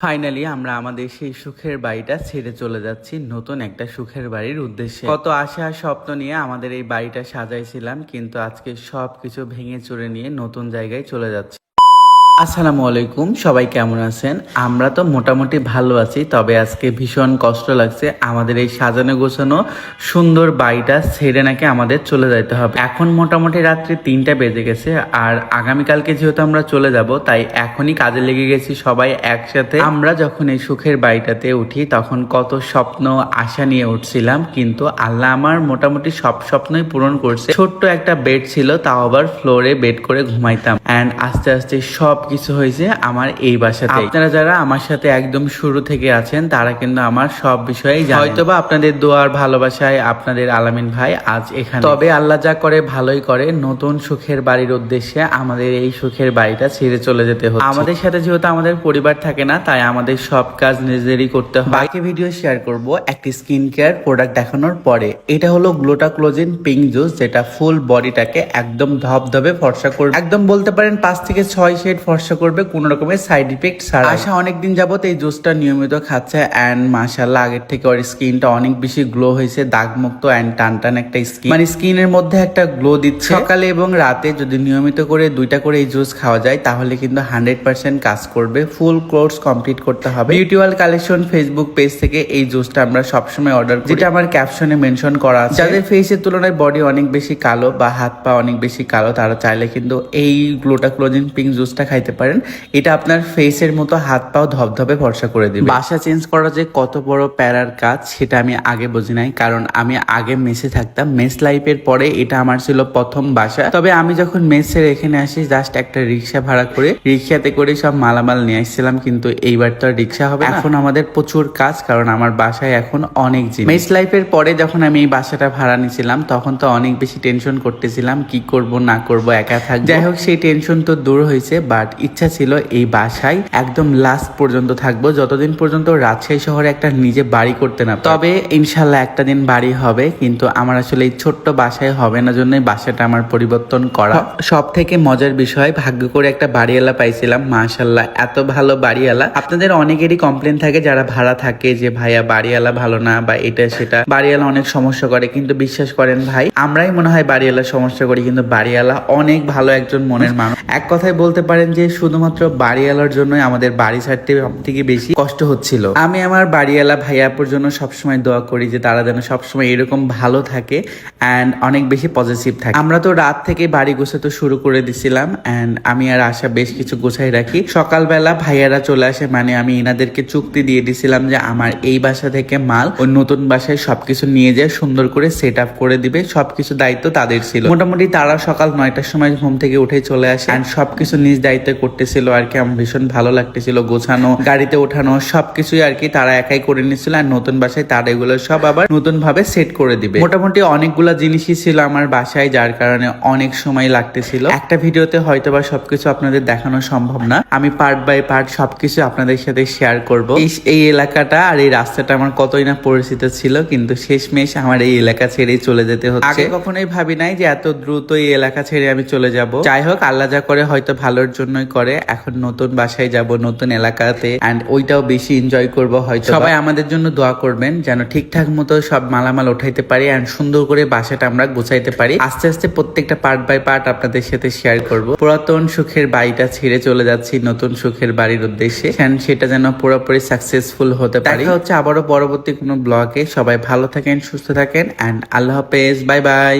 Finally আমরা আমাদের সেই সুখের বাড়িটা ছেড়ে চলে যাচ্ছি নতুন একটা সুখের বাড়ির উদ্দেশ্যে। কত আশা, স্বপ্ন নিয়ে আমাদের এই বাড়িটা সাজাইছিলাম, কিন্তু আজকে সব কিছু ভেঙে চড়ে নিয়ে নতুন জায়গায় চলে যাচ্ছি। আসসালামু আলাইকুম, সবাই কেমন আছেন? আমরা তো মোটামুটি ভালো আছি, তবে আজকে ভীষণ কষ্ট লাগছে। আমাদের এই সাজানো গোছানো সুন্দর বাড়িটা ছেড়ে নাকি আমাদের চলে যাইতে হবে। এখন মোটামুটি রাত্রি তিনটা বেজে গেছে, আর আগামীকালকে যেহেতু আমরা চলে যাব, তাই এখনই কাজে লেগে গেছি সবাই একসাথে। আমরা যখন এই সুখের বাড়িটাতে উঠি, তখন কত স্বপ্ন, আশা নিয়ে উঠছিলাম, কিন্তু আল্লাহ আমার মোটামুটি সব স্বপ্নই পূরণ করছে। ছোট্ট একটা বেড ছিল, তাও আবার ফ্লোরে বেড করে ঘুমাইতাম। অ্যান্ড আস্তে আস্তে সব কিছু হয়েছে আমার এই বাসাতে আপনারা যারা আমার সাথে একদম শুরু থেকে আছেন, তারা কিন্তু আমার সব বিষয়েই জানেন। হয়তোবা আপনাদের দোয়ার ভালোবাসায় আপনাদের আলামিন ভাই আজ এখানে। তবে আল্লাহ যা করে, ভালোই করে। নতুন সুখের বাড়ির উদ্দেশ্যে আমাদের এই সুখের বাড়িটা ছেড়ে চলে যেতে হচ্ছে। আমাদের সাথে যেহেতু আমাদের পরিবার থাকে না, তাই আমাদের সব কাজ নিজেদেরই করতে হয়। বাকি ভিডিও শেয়ার করব একটি স্কিন কেয়ার প্রোডাক্ট দেখানোর পরে। এটা হলো গ্লোটা ক্লোজিন পিঙ্ক জুস, যেটা ফুল বডিটাকে একদম ধবধবে ফর্সা করবে। একদম বলতে পারেন পাঁচ থেকে ছয় শেড ফর্সা করবে কোনো রকমের সাইড ইফেক্ট ছাড়া। আশা অনেকদিন যাবত এই জুসটা নিয়মিত খাচ্ছে অ্যান্ড মাশাল্লাহ আগের থেকে ওর স্কিনটা অনেক বেশি গ্লো হয়েছে দাগমুক্ত অ্যান্ড টান টান একটা স্কিন মানে স্কিনের মধ্যে একটা গ্লো দিচ্ছে। সকালে এবং রাতে যদি নিয়মিত করে দুইটা করে এই জুস খাওয়া যায় তাহলে কিন্তু হান্ড্রেড পার্সেন্ট কাজ করবে। ফুল কোর্স কমপ্লিট করতে হবে। বিউটিওয়াল কালেকশন ফেসবুক পেজ থেকে এই জুসটা আমরা সবসময় অর্ডার করি। যেটা আমার ক্যাপশনে মেনশন করা আছে। যাদের ফেসের তুলনায় বডি অনেক বেশি কালো বা হাত পা অনেক বেশি কালো তারা চাইলে কিন্তু এই গ্লোটা ক্লোজিং পিঙ্ক জুসটা খাইতে পারেন। এটা আপনার ফেসের মতো হাত পাও ধবধবে ভরসা করে দিবে। বাসা চেঞ্জ করা যে কত বড় প্যারার কাজ সেটা আমি আগে বুঝি নাই। কারণ আমি আগে মেসে থাকতাম। মেস লাইফের পরে এটা আমার ছিল প্রথম বাসা। তবে আমি যখন মেসের এখানে আসি জাস্ট একটা রিক্সা ভাড়া করে রিক্সাতে করে সব মালামাল নিয়ে আসছিলাম কিন্তু এইবার তো আর রিক্সা হবে এখন আমাদের প্রচুর কাজ কারণ আমার বাসায় এখন অনেক জিনিস। মেস লাইফের পরে যখন আমি এই বাসাটা ভাড়া নিয়েছিলাম তখন তো অনেক বেশি টেনশন করতেছিলাম কি করব না করব একা থাকব। যাই হোক সেই টেনশন তো দূর হয়েছে বাট ইচ্ছা ছিল এই বাসায় একদম লাস্ট পর্যন্ত থাকব, যতদিন পর্যন্ত রাজশাহী শহরে একটা নিজে বাড়ি করতে না তবে ইনশাল্লাহ একটা দিন বাড়ি হবে, কিন্তু আমার আসলে এই ছোট্ট বাসায় হবে না জন্যই বাসাটা আমার পরিবর্তন করা। সব থেকে মজার বিষয়, ভাগ্য করে একটা বাড়িওয়ালা পাইছিলাম, মাশাল্লাহ, এত ভালো বাড়িওয়ালা। আপনাদের অনেকেরই কমপ্লেন থাকে যারা ভাড়া থাকে যে, ভাইয়া, বাড়িওয়ালা ভালো না বা এটা, সেটা। বাড়িওয়ালা অনেক সমস্যা করে, কিন্তু বিশ্বাস করেন ভাই, আমরাই মনে হয় বাড়িওয়ালা সমস্যা করি, কিন্তু বাড়িওয়ালা অনেক ভালো একজন মনের মানুষ। এক কথায় বলতে পারেন যে শুধুমাত্র বাড়িওয়ালার জন্যই আমাদের বাড়ি ছাড়তে সব থেকে বেশি কষ্ট হচ্ছিল। আমি আমার বাড়িওয়ালা ভাইয়াপুর জন্য সবসময় দোয়া করি যে তারা যেন সবসময় এরকম ভালো থাকে অ্যান্ড অনেক বেশি পজিটিভ থাকে। আমরা তো রাত থেকে বাড়ি গোছাতে শুরু করে দিছিলাম অ্যান্ড আমি আর আশা বেশ কিছু গোছাই রাখি। সকালবেলা ভাইয়ারা চলে আসে মানে আমি এনাদেরকে চুক্তি দিয়ে দিছিলাম যে আমার এই বাসা থেকে মাল ওই নতুন বাসায় সবকিছু নিয়ে যায়, সুন্দর করে সেট আপ করে দিবে। সবকিছু দায়িত্ব তাদের ছিল। মোটামুটি তারা সকাল নয়টার সময় ঘুম থেকে উঠে চলে আসে অ্যান্ড সবকিছু নিজ দায়িত্বে করতেছিল, আর কি আমার ভীষণ ভালো লাগতেছিল, গোছানো, গাড়িতে ওঠানো, সবকিছুই আর কি তারা একাই করে নিচ্ছিল আর নতুন বাসায় তারা এগুলো সব আবার নতুন ভাবে সেট করে দিবে। মোটামুটি অনেকগুলা জিনিসই ছিল আমার বাসায়, যার কারণে অনেক সময় লাগতেছিল। একটা ভিডিওতে হয়তো বা সবকিছু আপনাদের দেখানো সম্ভব না। আমি পার্ট বাই পার্ট সবকিছু আপনাদের সাথে শেয়ার করব। এই- এলাকাটা আর এই রাস্তাটা আমার কতই না পরিচিত ছিল, কিন্তু শেষমেশ আমার এই এলাকা ছেড়েই চলে যেতে হচ্ছে। আগে কখনোই ভাবি নাই যে এত দ্রুত এই এলাকা ছেড়ে আমি চলে যাব। যাই হোক, আল্লাহ যা করে হয়তো ভালোর জন্যই করে, এখন নতুন বাসায় যাব, নতুন এলাকাতে এন্ড ওইটাও বেশি এনজয় করব হয়তো সবাই আমাদের জন্য দোয়া করবেন, যেন ঠিকঠাক মতো সব মালামাল উঠাইতে পারি এন্ড সুন্দর করে বাসাটা আমরা গোছাইতে পারি। আস্তে আস্তে প্রত্যেকটা পার্ট বাই পার্ট আপনাদের সাথে শেয়ার করব। পুরাতন সুখের বাড়িটা ছেড়ে চলে যাচ্ছি নতুন সুখের বাড়ির উদ্দেশ্যে, and সেটা যেন পুরোপুরি সাকসেসফুল হতে পারে। হচ্ছে আবারও পরবর্তী কোনো ব্লগে সবাই ভালো থাকেন, সুস্থ থাকেন এন্ড আল্লাহ হাফেজ বাই বাই